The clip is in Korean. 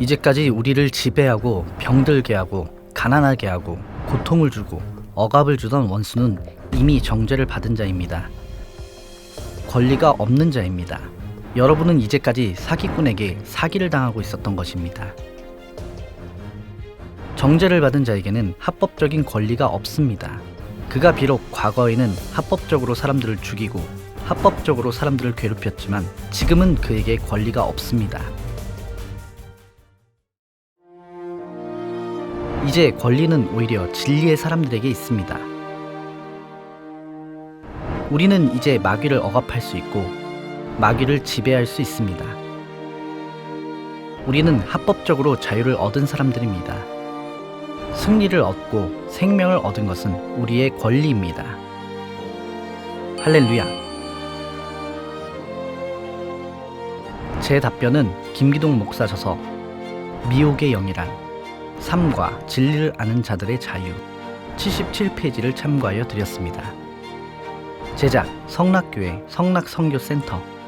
이제까지 우리를 지배하고 병들게 하고 가난하게 하고 고통을 주고 억압을 주던 원수는 이미 정죄를 받은 자입니다. 권리가 없는 자입니다. 여러분은 이제까지 사기꾼에게 사기를 당하고 있었던 것입니다. 정죄를 받은 자에게는 합법적인 권리가 없습니다. 그가 비록 과거에는 합법적으로 사람들을 죽이고 합법적으로 사람들을 괴롭혔지만 지금은 그에게 권리가 없습니다. 이제 권리는 오히려 진리의 사람들에게 있습니다. 우리는 이제 마귀를 억압할 수 있고 마귀를 지배할 수 있습니다. 우리는 합법적으로 자유를 얻은 사람들입니다. 승리를 얻고 생명을 얻은 것은 우리의 권리입니다. 할렐루야. 제 답변은 김기동 목사 저서 미혹의 영이란 삶과 진리를 아는 자들의 자유 77페이지를 참고하여 드렸습니다. 제작 성락교회 성락성교센터